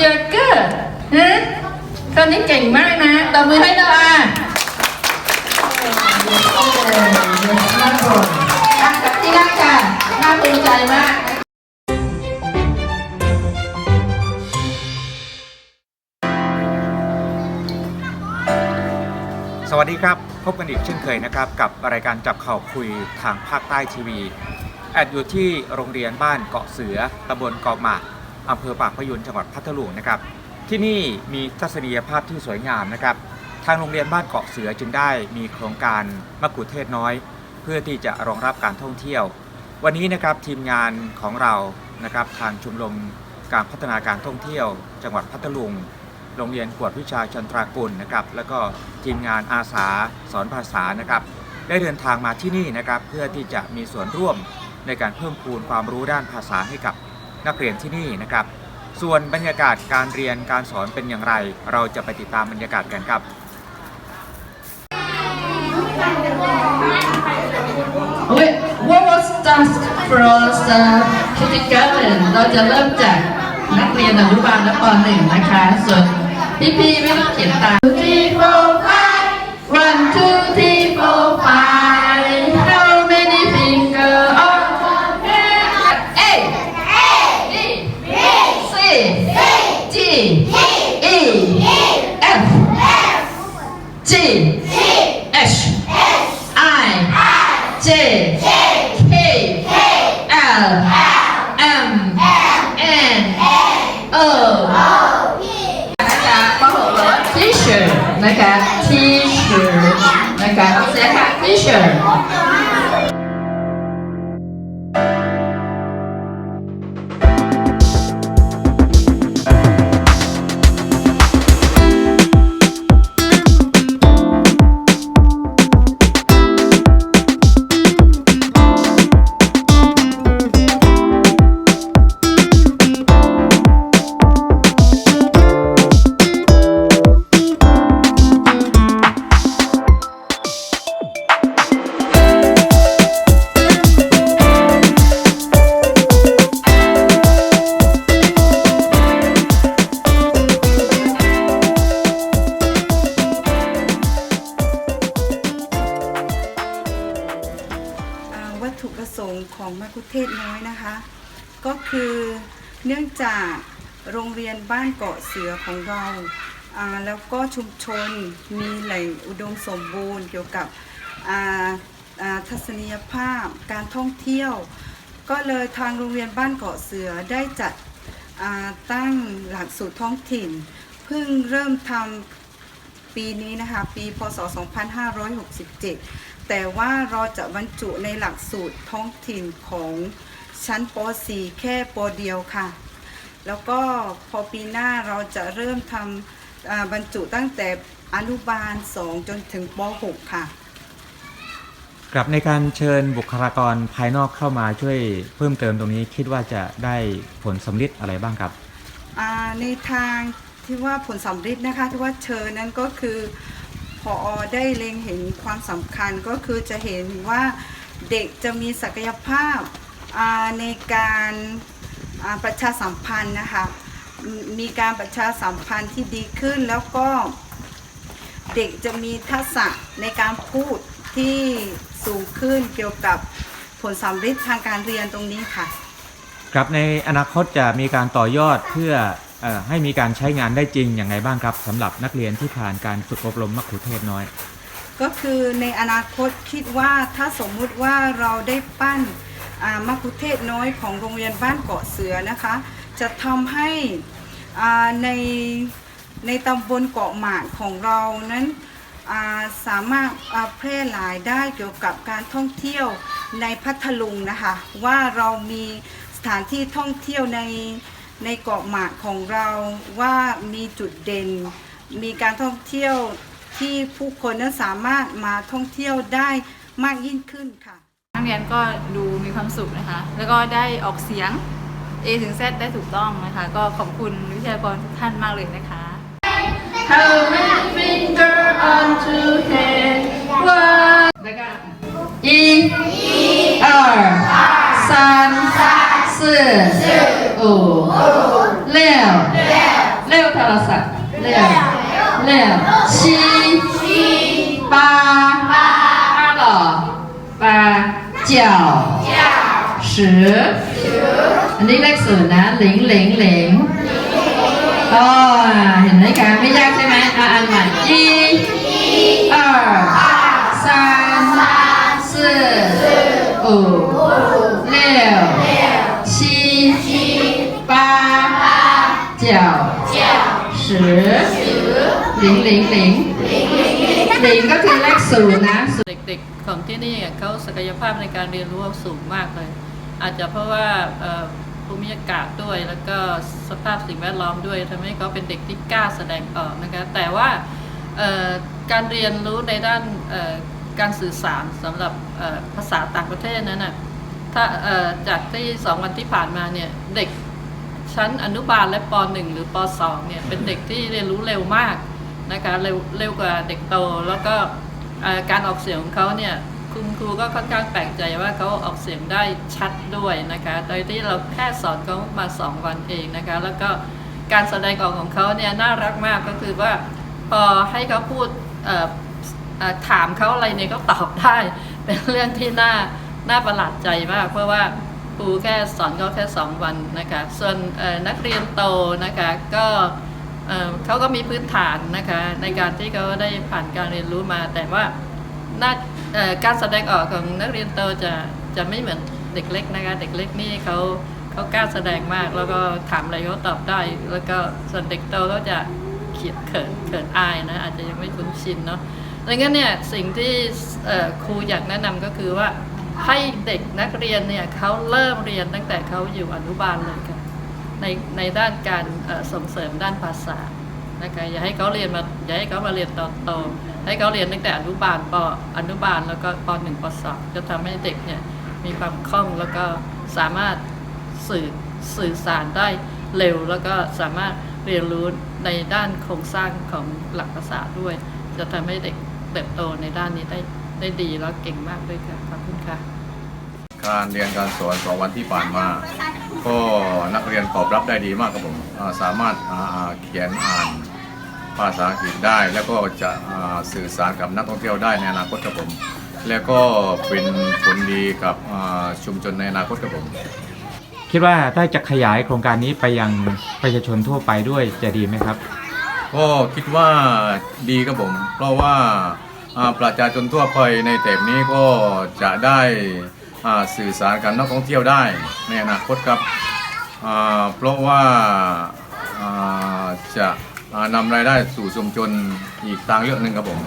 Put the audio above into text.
You're good ฮะคนนี้เก่งมากนะตบมือให้เราอะน่าโกรธอะกับที่รักค่ะน่าภูมิใจมากสวัสดีครับ พบกันอีกเช่นเคยนะครับ กับรายการจับข่าวคุยทางภาคใต้ทีวี แอดอยู่ที่โรงเรียนบ้านเกาะเสือตำบลเกาะหมาก อำเภอปากพยูนจังหวัดพัทลุงนะครับ ที่นี่มีทัศนียภาพที่สวยงามนะครับ ทางโรงเรียนบ้านเกาะเสือจึงได้มีโครงการมะกุเทศน้อย เพื่อที่จะรองรับการท่องเที่ยว วันนี้นะครับทีมงานของเรานะครับทางชมรมการพัฒนาการท่องเที่ยว จังหวัดพัทลุงโรงเรียนกวดวิชาชันทรากุลนะครับ แล้วก็ทีมงานอาสาสอนภาษานะครับ ได้เดินทางมาที่นี่นะครับ เพื่อที่จะมีส่วนร่วมในการเพิ่มพูนความรู้ด้านภาษาให้กับ นักเรียนที่นี่นะครับ ส่วนบรรยากาศการเรียนการสอนเป็นอย่างไร เราจะไปติดตามบรรยากาศกันครับ Wait, what was task for us uh, kindergarten เราจะเริ่มจากนักเรียนอนุบาลและป .1 นะคะ ส่วนพี่ๆไม่ต้องเขียนตาม three four D E F G H I J K L M N O นะคะป .6 แล้ว ของมะคุเทศน้อยนะคะ ก็คือเนื่องจากโรงเรียนบ้านเกาะเสือของเราแล้วก็ชุมชนมีแหล่งอุดมสมบูรณ์เกี่ยวกับทัศนียภาพการท่องเที่ยว ก็เลยทางโรงเรียนบ้านเกาะเสือได้จัดตั้งหลักสูตรท้องถิ่น เพิ่งเริ่มทำปีนี้นะคะ ปีพศ 2567 แต่ว่าเราจะบรรจุในหลักสูตรท้องถิ่นของชั้นป .4 แค่ปเดียวค่ะ แล้วก็พอปีหน้าเราจะเริ่มทำอ่าบรรจุตั้งแต่อนุบาล 2 จนถึงป .6 ค่ะกลับในการเชิญบุคลากรภายนอกเข้ามาช่วยเพิ่มเติมตรงนี้คิดว่าจะได้ผลสำลิดอะไรบ้างครับอ่าในทางที่ว่าผลสำฤทธิ์นะคะที่ว่าเชิญนั้นก็คือ พอได้เล็งเห็นความสำคัญก็คือจะเห็นว่าเด็กจะมีศักยภาพในการประชาสัมพันธ์นะคะมีการประชาสัมพันธ์ที่ดีขึ้นแล้วก็เด็กจะมีทักษะในการพูดที่สูงขึ้นเกี่ยวกับผลสำฤทธิ์ทางการเรียนตรงนี้ค่ะ ครับในอนาคตจะมีการต่อยอดเพื่อ ให้มีการใช้งานได้จริงอย่างไรบ้างครับสำหรับนักเรียนที่ผ่านการฝึกอบรมมัคคุเทศน้อย ก็คือในอนาคตคิดว่าถ้าสมมุติว่าเราได้ปั้นมัคคุเทศน้อยของโรงเรียนบ้านเกาะเสือนะคะ จะทำให้ในในตำบลเกาะหมากของเรานั้นาสามารถาแพร่หลายได้เกี่ยวกับการท่องเที่ยวในพัทลุงนะคะ ว่าเรามีสถานที่ท่องเที่ยวใน ในเกาะหมากของเราว่ามีจุดเด่น มีการท่องเที่ยวที่ผู้คนนั้นสามารถมาท่องเที่ยวได้มากยิ่งขึ้นค่ะนักเรียนก็ดูมีความสุขนะคะ แล้วก็ได้ออกเสียง A ถึง Z ได้ถูกต้องนะคะ ก็ขอบคุณวิทยากรทุกท่านมากเลยนะคะ Have a finger onto hand one แล้วก็ E R สาม เร็วโทรศัพท์เร็วเร็วชีปาห้าหล่อปาเจ้าสิอันนี้เลขศูนย์นะหลิงหลิงหลิงอ๋อเห็นไหมคะไม่ยากใช่ไหมอ่ะอันใหม่一二三四五六 หลิงหลิงหลิงหลิงก็คือเลขศูนย์นะ เด็กๆของที่นี่เขาศักยภาพในการเรียนรู้สูงมากเลย อาจจะเพราะว่าภูมิอากาศด้วยแล้วก็สภาพสิ่งแวดล้อมด้วยทำให้เขาเป็นเด็กที่กล้าแสดงออกนะคะแต่ว่าการเรียนรู้ในด้านการสื่อสารสำหรับภาษาต่างประเทศนั้นนะถ้าจากที่สองวันที่ผ่านมาเนี่ยเด็กชั้นอนุบาลและปหนึ่งหรือปสองเนี่ยเป็นเด็กที่เรียนรู้เร็วมาก นะคะเร็วเร็วกว่าเด็กโต แล้วก็การออกเสียงของเขาเนี่ยคุณครูก็ค่อนข้างแปลกใจว่าเขาออกเสียงได้ชัดด้วยนะคะ โดยที่เราแค่สอนเขามา 2 วันเองนะคะ แล้วก็การแสดงออกของเขาเนี่ยน่ารักมากก็คือว่าพอให้เขาพูดถามเขาอะไรเนี่ยเขาตอบได้ เป็นเรื่องที่น่าน่าประหลาดใจมาก เพราะว่าครูแค่สอนเขาแค่ 2 วันนะคะ ส่วนนักเรียนโตนะคะก็ เขาก็มีพื้นฐานนะคะในการที่เขาได้ผ่านการเรียนรู้มา แต่ว่าการแสดงออกของนักเรียนโตจะจะไม่เหมือนเด็กเล็กนะคะเด็กเล็กนี่เขาเขากล้าแสดงมากแล้วก็ถามอะไรเขาตอบได้ แล้วก็ส่วนเด็กโตเขาจะเขียดเขินเขินอายนะอาจจะยังไม่คุ้นชินเนาะดังนั้นเนี่ยสิ่งที่ครูอยากแนะนำก็คือว่าให้เด็กนักเรียนเนี่ยเขาเริ่มเรียนตั้งแต่เขาอยู่อนุบาลเลยค่ะ ในในด้านการส่งเสริมด้านภาษานะคะอย่าให้เขาเรียนมาอย่าให้เขามาเรียนตอนโตให้เขาเรียนตั้งแต่อนุบาลปอนุบาลแล้วก็ปหนึ่งปสองจะทำให้เด็กเนี่ยมีความคล่องแล้วก็สามารถสื่อสื่อสารได้เร็ว แล้วก็สามารถเรียนรู้ในด้านโครงสร้างของหลักภาษาด้วย จะทำให้เด็กเติบโตในด้านนี้ได้ได้ดีแล้วเก่งมากด้วยค่ะขอบคุณค่ะ การเรียนการสอนสองวันที่ผ่านมา ก็ รียนตอบรับได้ดีมากครับผมอ่าสามารถอ่าอ่าเขียนอ่านภาษาอังกฤษได้ แล้วก็จะอ่าสื่อสารกับนักท่องเที่ยวได้ในอนาคตครับผม แล้วก็เป็นผลดีกับอ่าชุมชนในอนาคตครับผม คิดว่าถ้าจะขยายโครงการนี้ไปยังประชาชนทั่วไปด้วยจะดีไหมครับ ก็คิดว่าดีครับผม เพราะว่าอ่าประชาชนทั่วไปในแถบนี้ก็จะได้อ่าสื่อสารกับนักท่องเที่ยวได้ในอนาคตครับอ่า เพราะว่าจะนำรายได้สู่ชุมชนอีกทางเลือกหนึ่งครับผม